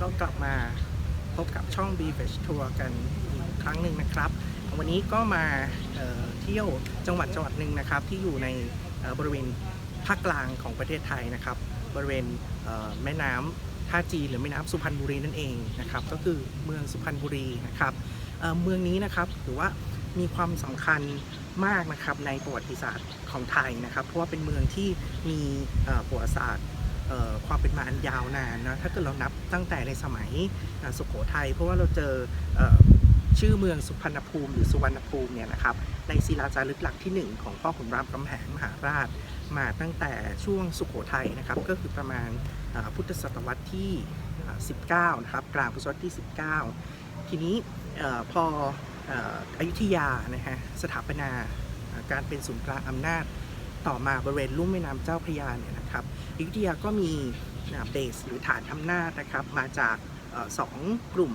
ก็กลับมาพบกับช่อง b f e s Tour กันอีกครั้งหนึ่งนะครับ วันนี้ก็มาเเที่ยวจังหวัดจังหวัดหนึ่งนะครับ ที่อยู่ในบริเวณภาคกลางของประเทศไทยนะครับ บริเวณเแม่น้ำท่าจีหรือแม่น้ำสุพรรณบุรีนั่นเองนะครับ ก็คือเมืองสุพรรณบุรีนะครับเเมืองนี้นะครับถือว่ามีความสำคัญมากนะครับในประวัติศาสตร์ของไทยนะครับ เพราะว่าเป็นเมืองที่มีประวัติศาสตร์ ความเป็นมาอันยาวนานนะถ้าเกิดเรานับตั้งแต่ในสมัยสุโขทัยเพราะว่าเราเจอชื่อเมืองสุพรรณภูมิ หรือสุวรรณภูมิเนี่ยนะครับในศิลาจารึกหลักที่ 1 ของพ่อขุนรามคำแหงมหาราช มาตั้งแต่ช่วงสุโขทัยนะครับก็คือประมาณพุทธศตวรรษที่ 19 นะครับกลางพุทธศตวรรษที่ 19 ทีนี้พออยุธยานะฮะสถาปนาอ่าการเป็นศูนย์กลางอำนาจต่อมาบริเวณลุ่มแม่น้ำเจ้าพระยาเนี่ย นะครับอยุธยาก็มีเบสหรือฐานอำนาจนะครับมาจากออสองกลุ่ม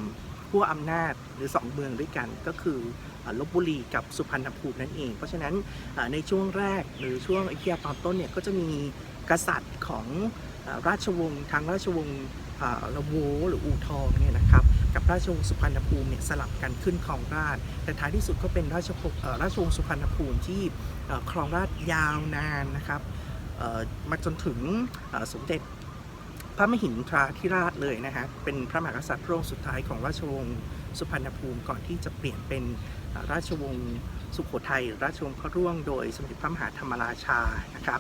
ขั้อำนาจหรือ 2 เมืองด้วยกันก็คืออลบบุรีกับสุพรรณภูมินั่นเอง เพราะฉะนั้นในช่วงแรกหรือช่วงอยุธยาตอนต้นเนี่ยก็จะมีกษัตริย์ของอราชวงศ์ทางราชวงศ์ละโวหรืออู่ทองเนี่ยนะครับกับราชวงศ์สุพรรณภูมิเนี่ยสลับกันขึ้นครองราชแต่ท้ายที่สุดก็เป็นราชวงศ์เอ่อราชวงศ์สุพรรณภูมิที่ครองราชยาวนานนะครับ มาจนถึงสมเด็จพระมหินทราธิราชเลยนะฮะ เป็นพระมหากษัตริย์พระองค์สุดท้ายของราชวงศ์สุพรรณภูมิก่อนที่จะเปลี่ยนเป็นราชวงศ์สุโขทัยราชวงศ์พระร่วงโดยสมเด็จพระมหาธรรมราชานะครับ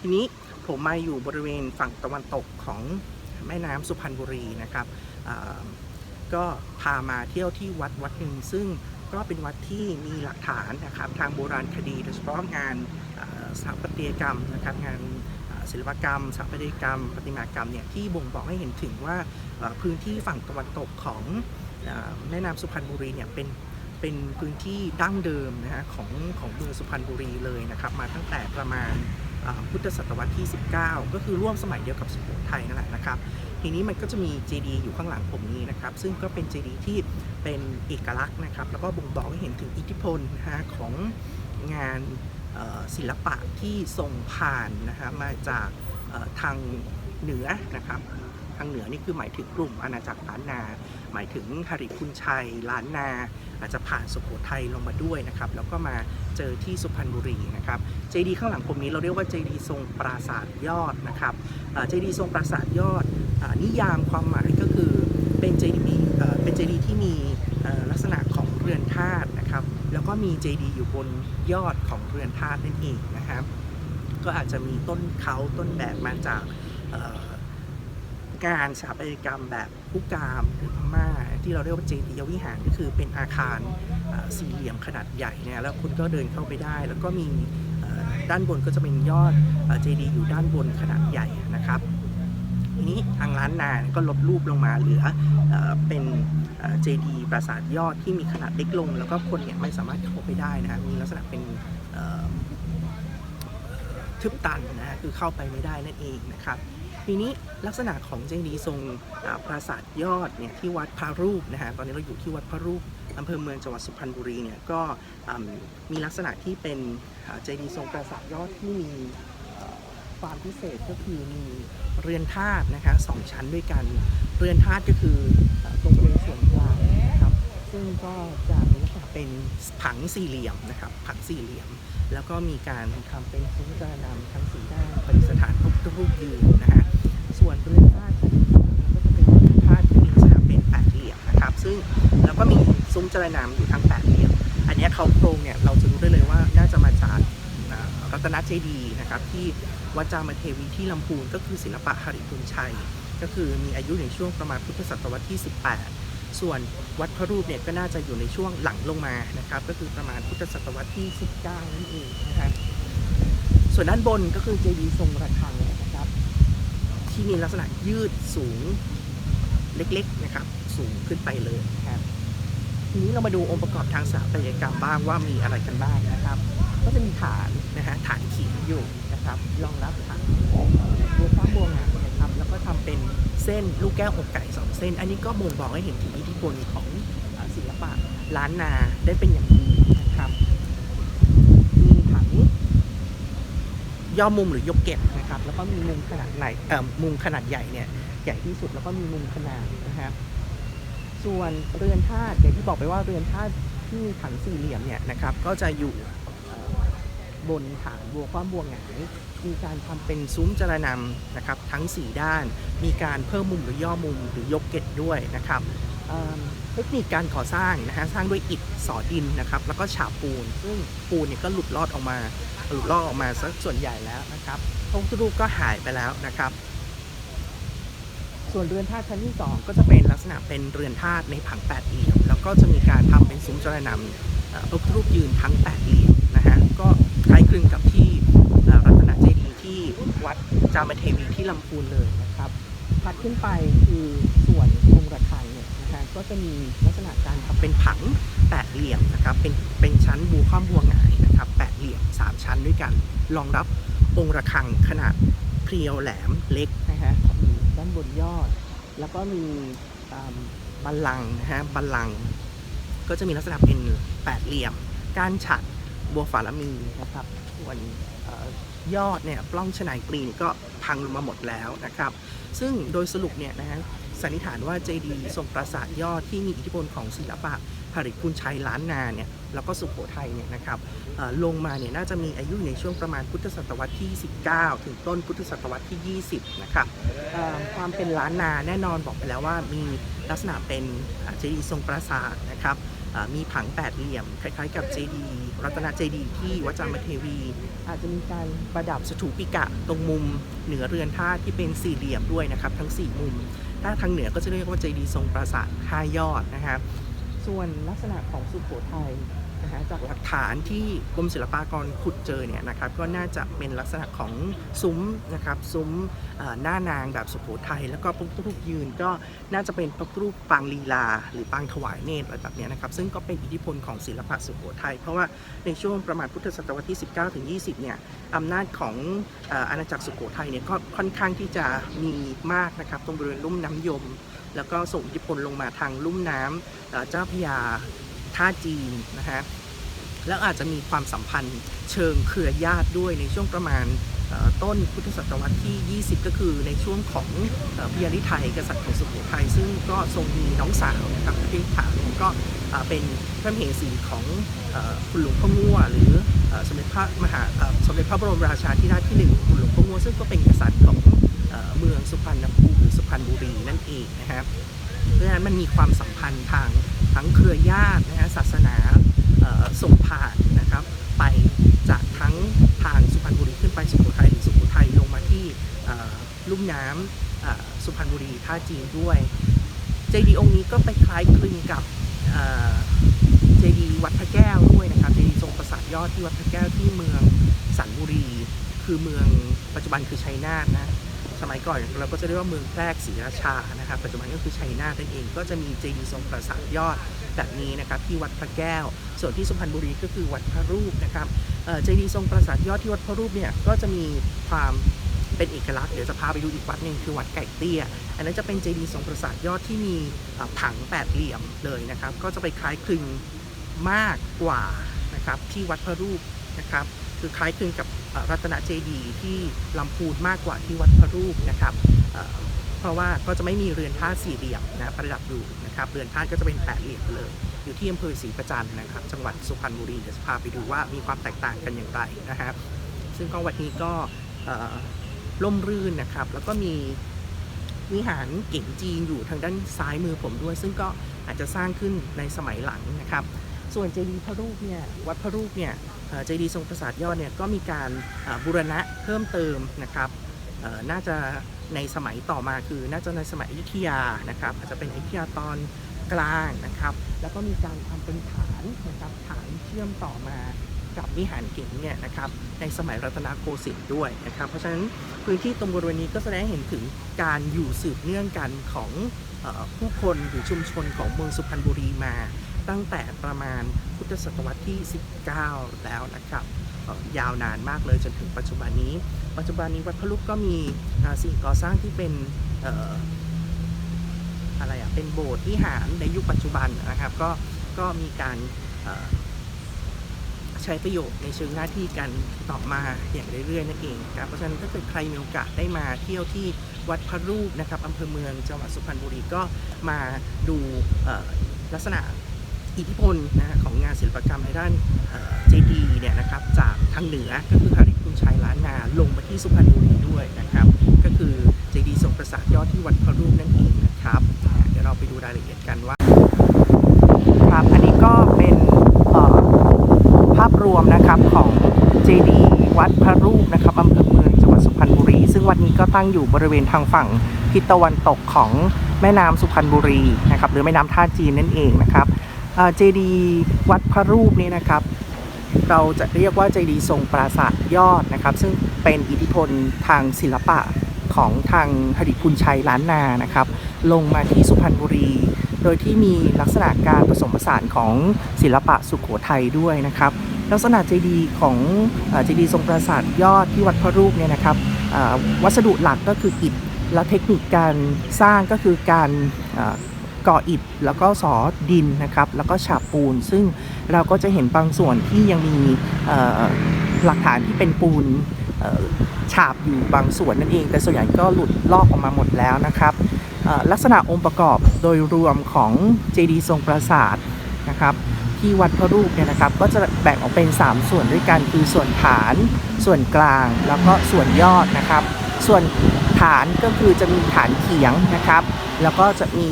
ทีนี้ผมมาอยู่บริเวณฝั่งตะวันตกของแม่น้ำสุพรรณบุรีนะครับก็พามาเที่ยวที่วัดวัดหนึ่งซึ่งก็เป็นวัดที่มีหลักฐานนะครับทางโบราณคดีโดยเฉพาะงาน สถาปัตยกรรมนะครับงานศิลปกรรมสถาปัตยกรรมประติมากรรมเนี่ยที่บ่งบอกให้เห็นถึงว่าพื้นที่ฝั่งตะวันตกของแม่น้ำสุพรรณบุรีเนี่ยเป็นเป็นพื้นที่ดั้งเดิมนะฮะของของเมืองสุพรรณบุรีเลยนะครับมาตั้งแต่ประมาณพุทธศตวรรษที่ 19 ก็คือร่วมสมัยเดียวกับสุโขทัยนั่นแหละนะครับ ทีนี้มันก็จะมีเจดีย์อยู่ข้างหลังผมนี้นะครับ ซึ่งก็เป็นเจดีย์ที่เป็นเอกลักษณ์นะครับ แล้วก็บ่งบอกให้เห็นถึงอิทธิพลนะฮะของงาน ศิลปะที่ส่งผ่านนะคะมาจากทางเหนือนะครับทางเหนือนี่คือหมายถึงกลุ่มอาณาจักรล้านนา หมายถึงหริพุนชัยล้านนา อาจจะผ่านสุโขทัยลงมาด้วยนะครับ แล้วก็มาเจอที่สุพรรณบุรีนะครับ เจดีย์ข้างหลังผมนี้เราเรียกว่าเจดีย์ทรงปราสาทยอดนะครับเจดีย์ทรงปราสาทยอดอนิยามความหมายก็คือเป็นเจดีย์เป็นเจดีที่มีลักษณะของเรือนธาตุ มีเจดีย์อยู่บนยอดของเรือนธาตุนั่นเองนะครับ ก็อาจจะมีต้นเขาต้นแบบมาจากเอ่องานสถาปัตยกรรมแบบผู้กามหรือพม่าที่เราเรียกว่าเจดีย์วิหารก็คือเป็นอาคารสี่เหลี่ยมขนาดใหญ่เนี่ยแล้วคุณก็เดินเข้าไปได้ แล้วก็มีด้านบนก็จะเป็นยอดเจดีย์อยู่ด้านบนขนาดใหญ่นะครับทีนี้ทางร้านนานก็ลดรูปลงมาเหลืออเป็น เจดีย์ปราสาทยอดที่มีขนาดเล็กลง แล้วก็คนเนี่ยไม่สามารถเข้าไปได้นะมีลักษณะเป็นทึบตันนะฮะคือเข้าไปไม่ได้นั่นเองนะครับทีนี้ลักษณะของเจดีย์ทรงปราสาทยอดเนี่ยที่วัดพระรูปนะฮะตอนนี้เราอยู่ที่วัดพระรูปอำเภอเมืองจังหวัดสุพรรณบุรีเนี่ยก็มีลักษณะที่เป็นเจดีย์ทรงปราสาทยอดที่มี ความพิเศษก็คือมีเรือนธาตุนะคะสองชั้นด้วยกัน เรือนธาตุก็คือตรงบริเวณส่วนกลางนะครับ ซึ่งก็จะมีลักษณะเป็นผังสี่เหลี่ยมนะครับ ผังสี่เหลี่ยม แล้วก็มีการทำเป็นซุ้มกระนำทั้งสี่ด้านประดิษฐานพระพุทธรูปยืนนะฮะส่วนเรือนธาตุก็จะเป็นเรือนธาตุที่มีลักษณะเป็นแปดเหลี่ยมนะครับ ซึ่งแล้วก็มีซุ้มจระนำอยู่ทั้งแปดเหลี่ยม อันนี้เขาโครงเนี่ยเราจะรู้ได้เลยว่าน่าจะมาจาก รัตนเจดีย์นะครับที่วัดจามเทวีที่ลำพูนก็คือศิลปะหริพุนชัย ก็คือมีอายุในช่วงประมาณพุทธศตวรรษที่ 18 ส่วนวัดพระรูปเนี่ยก็น่าจะอยู่ในช่วงหลังลงมานะครับก็คือประมาณพุทธศตวรรษที่ 19 นั่นเองนะครับส่วนด้านบนก็คือเจดีย์ทรงระฆังนะครับที่มีลักษณะยืดสูงเล็กๆนะครับสูงขึ้นไปเลยนะครับ ทีนี้เรามาดูองค์ประกอบทางสถาปัตยกรรมบ้างว่ามีอะไรกันบ้างนะครับ ก็จะมีฐานนะฮะฐานขียนอยู่นะครับรองรับฐานบัวฟ้าบัวงามนะครับแล้วก็ทำเป็นเส้นลูกแก้วอกไก่สองเส้น อันนี้ก็บ่งบอกให้เห็นถึงอิทธิพลของศิลปะล้านนาได้เป็นอย่างดีนะครับมีถังย่อมุมหรือยกเก็บนะครับ แล้วก็มีมุมขนาดไหนเอ่อมุมขนาดใหญ่เนี่ยใหญ่ที่สุดแล้วก็มีมุมขนาดนะครับ ส่วนเรือนธาตุอย่างที่บอกไปว่าเรือนธาตุที่มีผังสี่เหลี่ยมเนี่ยนะครับก็จะอยู่บนฐานบัวคว่ำบัวหงายมีการทำเป็นซุ้มจรนำนะครับทั้ง 4 ด้าน มีการเพิ่มมุมหรือย่อมุมหรือยกเกตด้วยนะครับเเทคนิคการก่อสร้างนะฮะสร้างด้วยอิฐสอดินนะครับแล้วก็ฉาบปูน ซึ่งปูนเนี่ยก็หลุดลอดออกมาหลุดลอดออกมาสักส่วนใหญ่แล้วนะครับพระพุรูปก็หายไปแล้วนะครับ ส่วนเรือนธาตุชั้นที่ 2 ก็จะเป็นลักษณะเป็นเรือนธาตุในผังแปดเหลี่ยมแล้วก็จะมีการทำเป็นซุ้มจรนำเอ่อพระพุทธรูปยืนทั้งแปดเหลี่ยมนะฮะก็คล้ายคลึงกับที่เอ่อรัตนเจดีย์ที่วัดจามเทวีที่ลำพูนเลยนะครับถัดขึ้นไปคือส่วนองค์ระฆังเนี่ยนะฮะก็จะมีลักษณะการทำเป็นผังแปดเหลี่ยมนะครับเป็นเป็นชั้นบูข้อมบัวหงายนะครับแปดเหลี่ยมสามชั้นด้วยกันรองรับองค์ระฆังขนาดเพรียวแหลมเล็กนะฮะอยู่ด้านบนยอด แล้วก็มีอ่าบัลลังนะฮะบัลลังก็จะมีลักษณะเป็นแปดเหลี่ยม ก้ารฉัดบัวฝาละมีนะครับส่วนออยอดเนี่ยปล้องชนายปลีนก็พังลงมาหมดแล้วนะครับ ซึ่งโดยสรุปเนี่ยนะฮะสันนิษฐานว่าเจดีย์ทรงปราสาทยอดที่มีอิทธิพลของศิลปะผลิตคุณชัยล้านนาเนี่ย แล้วก็สุโขทัยเนี่ยนะครับลงมาเนี่ยน่าจะมีอายุในช่วงประมาณพุทธศตวรรษที่ 19 ถึงต้นพุทธศตวรรษที่ 20 นะครับความเป็นล้านนาแน่นอนบอกไปแล้วว่ามีลักษณะเป็นเจดีย์ทรงปราสาทนะครับมีผังแปดเหลี่ยม คล้ายๆ กับเจดีย์รัตนเจดีย์ที่วัดจามเทวี อาจจะมีการประดับสถูปิกะตรงมุมเหนือเรือนธาตุที่เป็นสี่เหลี่ยมด้วยนะครับ ทั้ง 4 มุม ถ้าทางเหนือก็จะเรียกว่าเจดีย์ทรงปราสาทห้ายอดนะครับส่วนลักษณะของสุโขทัย นะฮะจากหลักฐานที่กรมศิลปากรขุดเจอเนี่ยนะครับก็น่าจะเป็นลักษณะของซุ้มนะครับซุ้มหน้านางแบบสุโขทัยแล้วก็พระพุทธรูปยืนก็น่าจะเป็นพระพุทธรูปปางลีลา หรือปางถวายเนตรอะไรแบบเนี้ยนะครับซึ่งก็เป็นอิทธิพลของศิลปะสุโขทัยเพราะว่าในช่วงประมาณพุทธศตวรรษที่ 19ถึง20เนี่ยอำนาจของอาณาจักรสุโขทัยเนี่ยก็ค่อนข้างที่จะมีมากนะครับตรงบริเวณลุ่มน้ำยม แล้วก็ส่งอิทธิพลลงมาทางลุ่มน้ำเอ่อเจ้าพยา ท่าจีนนะฮะแล้วอาจจะมีความสัมพันธ์เชิงเครือญาติด้วยในช่วงประมาณต้นพุทธศตวรรษที่ 20 ก็คือในช่วงของเอ่อพญาลิไทยกษัตริย์ของสุโขทัยซึ่งก็ทรงมีน้องสาวนะครับพระพิขาวก็เป็นพระเหสีของคุณหลวงพ่องั่วหรือสมเด็จพระมหาสมเด็จพระบรมราชาธิราชที่หนึ่งคุณหลวงพ่องั่วซึ่งก็เป็นกษัตริย์ของเอ่อเมืองสุพรรณภูมิหรือสุพรรณบุรีนั่นเองนะครับ เพราะฉะนั้นมันมีความสัมพันธ์ทางทั้งเครือญาตินะฮะศาสนาส่งผ่านนะครับไปจากทั้งทางสุพรรณบุรีขึ้นไปสุโขทัยหรือสุโขทัยลงมาที่ลุ่มน้ำสุพรรณบุรีท่าจีนด้วยเจดีย์องค์นี้ก็ไปคล้ายคลึงกับเจดีย์วัดพระแก้วด้วยนะครับเจดีย์ทรงปราสาทยอดที่วัดพระแก้วที่เมืองสันบุรี คือเมืองปัจจุบันคือชัยนาทนะ สมัยก่อนเราก็จะเรียกว่าเมืองแพรกศรีราชานะครับปัจจุบันก็คือชัยนาทนั่นเองก็จะมีเจดีย์ทรงปราสาทยอดแบบนี้นะครับที่วัดพระแก้ว ส่วนที่สุพรรณบุรีก็คือวัดพระรูปนะครับเจดีย์ทรงปราสาทยอดที่วัดพระรูปเนี่ยก็จะมีความเป็นเอกลักษณ์เดี๋ยวจะพาไปดูอีกวัดหนึ่งคือวัดไก่เตี้ย อันนั้นจะเป็นเจดีย์ทรงปราสาทยอดที่มีผังแปดเหลี่ยมเลยนะครับ ก็จะไปคล้ายคลึงมากกว่านะครับที่วัดพระรูปนะครับ คือคล้ายคลึงกับรัตนเจดีย์ที่ลำพูนมากกว่าที่วัดพระรูปนะครับเพราะว่าก็จะไม่มีเรือนท่าสี่เหลี่ยมนะประดับอยู่นะครับเรือนท่าก็จะเป็นแปดเหลี่ยมเลย อยู่ที่อำเภอศรีประจันนะครับ จังหวัดสุพรรณบุรีเดี๋ยวจะพาไปดูว่ามีความแตกต่างกันอย่างไรนะครับซึ่งก็วันนี้ก็ร่มรื่นนะครับ แล้วก็มีวิหารเก๋งจีนอยู่ทางด้านซ้ายมือผมด้วย ซึ่งก็อาจจะสร้างขึ้นในสมัยหลังนะครับ ส่วนเจดีย์พระรูปเนี่ยวัดพระรูปเนี่ย เจดีย์ทรงปราสาทยอดเนี่ยก็มีการบูรณะเพิ่มเติมนะครับน่าจะในสมัยต่อมาคือน่าจะในสมัยอยุธยานะครับอาจจะเป็นอยุธยาตอนกลางนะครับ แล้วก็มีการทำเป็นฐานนะครับฐานเชื่อมต่อมากับวิหารเก๋งเนี่ยนะครับในสมัยรัตนโกสินทร์ด้วยนะครับ เพราะฉะนั้นพื้นที่ตรงบริเวณนี้ก็แสดงให้เห็นถึงการอยู่สืบเนื่องกันของผู้คนหรือชุมชนของเมืองสุพรรณบุรีมา ตั้งแต่ประมาณพุทธศตวรรษที่ 19 แล้วนะครับยาวนานมากเลยจนถึงปัจจุบันนี้ ปัจจุบันนี้วัดพระลุกก็มีสิ่งก่อสร้างที่เป็นอะไรอะเป็นโบสถ์วิหารในยุคปัจจุบันนะครับ ก็ก็มีการใช้ประโยชน์ในเชิงหน้าที่กันต่อมาอย่างเรื่อยๆนั่นเองครับเพราะฉะนั้นถ้าเกิดใครมีโอกาสได้มาเที่ยวที่วัดพระรูปนะครับอำเภอเมืองจังหวัดสุพรรณบุรีก็มาดูลักษณะ อิทธิพลนะของงานศิลปกรรมในด้านเจดีเนี่ยนะครับจากทางเหนือก็คือหาริคุณชัยล้านนาลงมาที่สุพรรณบุรีด้วยนะครับ ก็คือเจดีย์ทรงประสาทยอดที่วัดพระรูปนั่นเองนะครับเดี๋ยวเราไปดูรายละเอียดกันว่าครับอันนี้ก็เป็นภาพรวมนะครับของเจดีย์วัดพระรูปนะครับอำเภอเมืองจังหวัดสุพรรณบุรี ซึ่งวัดนี้ก็ตั้งอยู่บริเวณทางฝั่งทิศตะวันตกของแม่น้ำสุพรรณบุรีนะครับหรือแม่น้ำท่าจีนนั่นเองนะครับ เจดีวัดพระรูปนี้นะครับ เราจะเรียกว่าเจดีทรงปราสาทยอดนะครับ ซึ่งเป็นอิทธิพลทางศิลปะของทางหดิคุณชัยล้านนานะครับ ลงมาที่สุพรรณบุรี โดยที่มีลักษณะการผสมผสานของศิลปะสุขโขทัยด้วยนะครับ ลักษณะเจดีของเจดีทรงปราสาทยอดที่วัดพระรูปเนี่ยนะครับวัสดุหลักก็คืออิฐและเทคนิคการสร้างก็คือการ ก่ออิฐแล้วก็สอดินนะครับ แล้วก็ฉาบปูน ซึ่งเราก็จะเห็นบางส่วนที่ยังมีหลักฐานที่เป็นปูนฉาบอยู่บางส่วนนั่นเอง แต่ส่วนใหญ่ก็หลุดลอกออกมาหมดแล้วนะครับลักษณะองค์ประกอบโดยรวมของเจดีย์ทรงปราสาทนะครับที่วัดพระรูปเนี่ยนะครับก็จะแบ่งออกเป็น 3 ส่วนด้วยกันคือส่วนฐาน ส่วนกลางแล้วก็ส่วนยอดนะครับ ส่วนฐานก็คือจะมีฐานเขียงนะครับ แล้วก็จะมี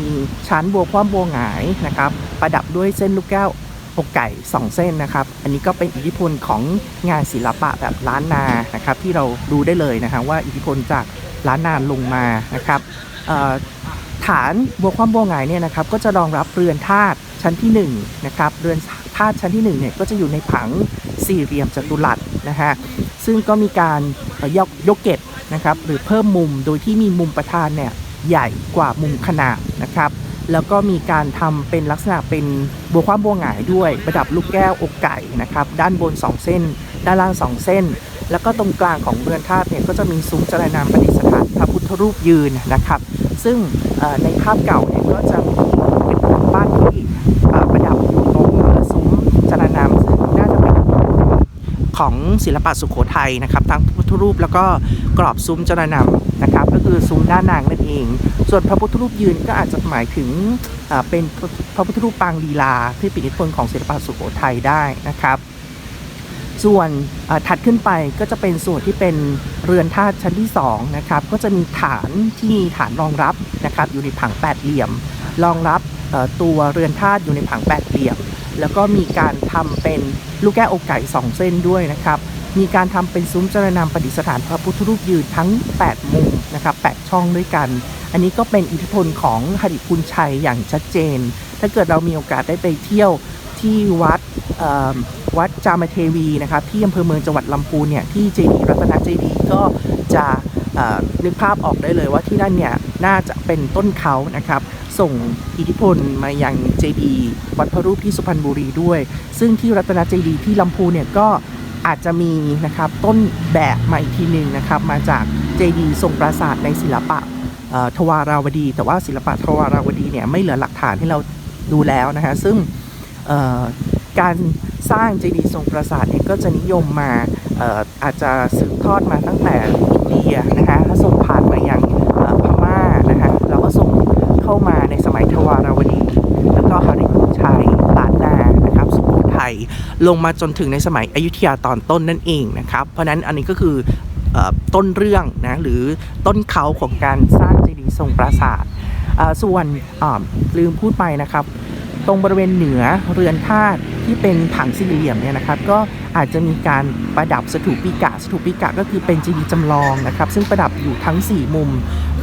ชั้นบัวคว่ำบัวหงายนะครับ ประดับด้วยเส้นลูกแก้วอกไก่ 2 เส้นนะครับ อันนี้ก็เป็นอิทธิพลของงานศิลปะแบบล้านนานะครับ ที่เราดูได้เลยนะครับว่าอิทธิพลจากล้านนาลงมานะครับฐานบัวคว่ำบัวหงายเนี่ยนะครับก็จะรองรับเรือนธาตุ ชั้นที่1นะครับเรือนธาตุชั้นที่1เนี่ยก็จะอยู่ในผังสี่เหลี่ยมจัตุรัสนะฮะซึ่งก็มีการยกยกเกตนะครับหรือเพิ่มมุมโดยที่มีมุมประธานเนี่ยใหญ่กว่ามุมขนาบนะครับแล้วก็มีการทำเป็นลักษณะเป็นบัวคว่ำบัวหงายด้วย ประดับลูกแก้วอกไก่นะครับด้านบน 2 เส้น ด้านล่าง 2 เส้น แล้วก็ตรงกลางของเรือนธาตุเนี่ยก็จะมีซุ้มจรนามประดิษฐานพระพุทธรูปยืนนะครับ ซึ่งในภาพเก่าเนี่ยก็จะมีเป็นบ้านที่เอ่อประดับอยู่ตรงซุ้มจรนามซึ่งน่าจะเป็น ของศิลปะสุโขทัยนะครับทั้งพระพุทธรูปแล้วก็กรอบซุ้มจรนามนะครับ ก็คือซุ้มด้านนางนั่นเอง ส่วนพระพุทธรูปยืนก็อาจจะหมายถึงเป็นพระพุทธรูปปางลีลา ที่ป็นอิทธิพลของศิลปะสุโขทัยได้นะครับ ส่วนถัดขึ้นไปก็จะเป็นส่วนที่เป็นเรือนธาตุชั้นที่2นะครับก็จะมีฐานที่มีฐานรองรับนะครับอยู่ในผังแปดเหลี่ยมรองรับตัวเรือนธาตุอยู่ในผังแปดเหลี่ยม แล้วก็มีการทำเป็นลูกแก้วอกไก่สองเส้นด้วยนะครับ มีการทำเป็นซุ้มจรนามประดิษฐานพระพุทธรูปยืนทั้ง 8 มุมนะครับ8ช่องด้วยกัน อันนี้ก็เป็นอิทธิพลของหริพุนชัยอย่างชัดเจน ถ้าเกิดเรามีโอกาสได้ไปเที่ยวที่วัดวัดจามเทวีนะครับที่อำเภอเมืองจังหวัดลำพูนเนี่ยที่เจดีย์รัตนเจดีย์ก็จะ นึกภาพออกได้เลยว่าที่นั่นเนี่ยน่าจะเป็นต้นเขานะครับ ส่งอิทธิพลมายังเจดีย์วัดพระรูปที่สุพรรณบุรีด้วย ซึ่งที่รัตนเจดีย์ที่ลำพูนเนี่ยก็อาจจะมีนะครับต้นแบบมาอีกทีหนึ่งนะครับ มาจากเจดีย์ทรงปราสาทในศิลปะทวาราวดี แต่ว่าศิลปะทวาราวดีเนี่ยไม่เหลือหลักฐานให้เราดูแล้วนะฮะซึ่งการสร้างเจดีย์ทรงปราสาทเนี่ยก็จะนิยมมาอาจจะสืบทอดมาตั้งแต่ ยนะฮะแล้วส่งผ่านมายังพม่านะฮะแล้วก็ส่งเข้ามาในสมัยทวารวดี แล้วก็ฮาริพุชัยล้านนานะครับสุโขทัยลงมาจนถึงในสมัยอยุธยาตอนต้นนั่นเองนะครับ เพราะนั้นอันนี้ก็คืออต้นเรื่องนะหรือต้นเขาของการสร้างเจดีย์ทรงปราสาทส่วนลืมพูดไปนะครับ ตรงบริเวณเหนือเรือนธาตุ ที่เป็นผังสี่เหลี่ยมเนี่ยนะครับก็อาจจะมีการประดับสถูปิกะสถูปิกะก็คือเป็นเจดีย์จำลองนะครับซึ่งประดับอยู่ทั้ง 4 มุม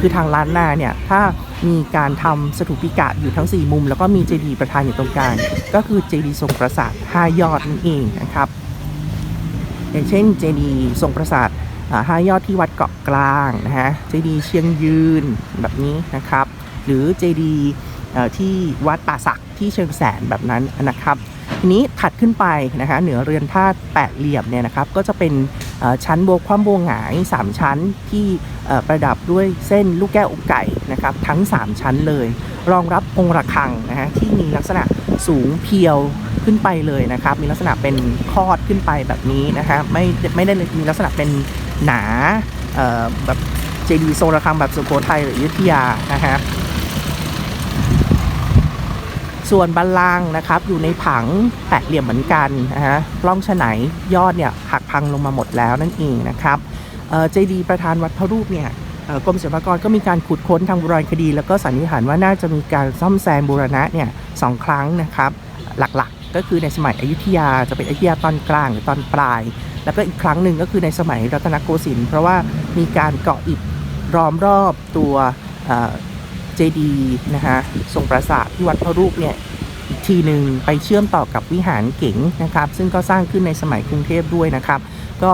คือทางล้านนาเนี่ยถ้ามีการทำสถูปิกะอยู่ทั้ง 4 มุม แล้วก็มีเจดีย์ประธานอยู่ตรงกลางก็คือเจดีย์ทรงปราสาท5ยอดนั่นเองนะครับอย่างเช่นเจดีย์ทรงปราสาทห้ายอดที่วัดเกาะกลางนะฮะเจดีย์เชียงยืนแบบนี้นะครับ หรือเจดีย์ที่วัดป่าสักที่เชียงแสนแบบนั้นนะครับ ทีนี้ถัดขึ้นไปนะคะเหนือเรือนธาตุแปดเหลี่ยมเนี่ยนะครับก็จะเป็นชั้นโบวคว่ำโบวหงาย 3 ชั้นที่ประดับด้วยเส้นลูกแก้วอกไก่นะครับทั้ง 3 ชั้นเลย รองรับองค์ระฆังนะฮะที่มีลักษณะสูงเพียวขึ้นไปเลยนะครับ มีลักษณะเป็นคอดขึ้นไปแบบนี้นะฮะไม่ไม่ได้มีลักษณะเป็นหนาแบบเจดีย์ทรงระฆังแบบสุโขทัยหรืออยุธยานะฮะ ส่วนบัลลังนะครับ อยู่ในผังแปดเหลี่ยมเหมือนกันนะฮะร่องฉไนยอดเนี่ยหักพังลงมาหมดแล้วนั่นเองนะครับเจดีย์ประธานวัดพระรูปเนี่ยกรมศิลปากรก็มีการขุดค้นทางโบราณคดี แล้วก็สันนิษฐานว่าน่าจะมีการซ่อมแซมบูรณะเนี่ยสองครั้งนะครับ หลักๆก็คือในสมัยอยุธยาจะเป็นอยุธยาตอนกลางหรือตอนปลาย แล้วก็อีกครั้งหนึ่งก็คือในสมัยรัตนโกสินทร์เพราะว่ามีการเกาะอิฐล้อมรอบตัว จดีย์นะฮะทรงปราสาทที่วัดพระรูปเนี่ยอีกทีหนึ่งไปเชื่อมต่อกับวิหารเก๋งนะครับ ซึ่งก็สร้างขึ้นในสมัยกรุงเทพด้วยนะครับ ก็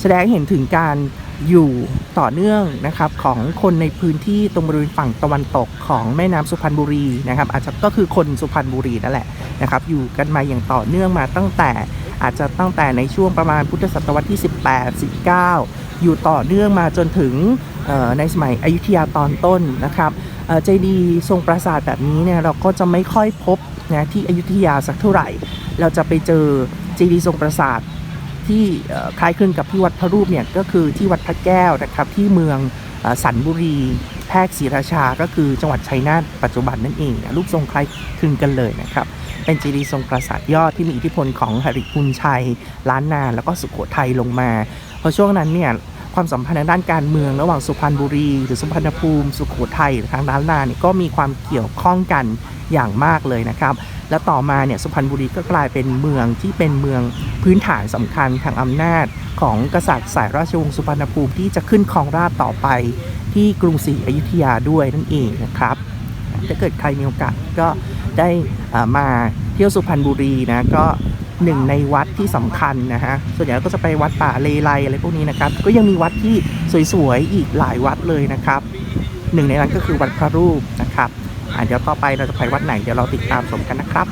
แสดงเห็นถึงการอยู่ต่อเนื่องนะครับของคนในพื้นที่ตรงบริเวณฝั่งตะวันตกของแม่น้ำสุพรรณบุรีนะครับอาจจะก็คือคนสุพรรณบุรีนั่นแหละนะครับอยู่กันมาอย่างต่อเนื่องมาตั้งแต่อาจจะตั้งแต่ในช่วงประมาณพุทธศตวรรษที่ 18 19 อยู่ต่อเนื่องมาจนถึง ในสมัยอยุธยาตอนต้นนะครับเจดีย์ทรงปราสาทแบบนี้เนี่ยเราก็จะไม่ค่อยพบนะที่อยุธยาสักเท่าไหร่ เราจะไปเจอเจดีย์ทรงปราสาทที่คล้ายคลึงกับที่วัดพระรูปเนี่ยก็คือที่วัดพระแก้วนะครับที่เมืองอสันบุรีแพรกศรีราชา ก็คือจังหวัดชัยนาทปัจจุบันนั่นเองรูปทรงคล้ายคลึงกันเลยนะครับเป็นเจดีย์ทรงปราสาทยอดที่มีอิทธิพลของหริพุนชัยล้านนาแล้วก็สุโขทัยลงมาเพราะช่วงนั้นเนี่ย ความสัมพันธ์ทางด้านการเมืองระหว่างสุพรรณบุรี หรือสุพรรณภูมิ สุโขทัยหรือทางล้านนาเนี่ยก็มีความเกี่ยวข้องกันอย่างมากเลยนะครับ และต่อมาเนี่ยสุพรรณบุรีก็กลายเป็นเมืองที่เป็นเมืองพื้นฐานสำคัญทางอำนาจ ของกษัตริย์สายราชวงศ์สุพรรณภูมิที่จะขึ้นครองราชต่อไป ที่กรุงศรีอยุธยาด้วยนั่นเองนะครับถ้าเกิดใครมีโอกาสก็ได้มาเที่ยวสุพรรณบุรีนะก็ หนึ่งในวัดที่สำคัญนะฮะส่วนใหญ่ก็จะไปวัดป่าเลไลอะไรพวกนี้นะครับ ก็ยังมีวัดที่สวยๆอีกหลายวัดเลยนะครับหนึ่งในนั้นก็คือวัดพระรูปนะครับอะเดี๋ยวต่อไปเราจะไปวัดไหนเดี๋ยวเราติดตามชมกันนะครับ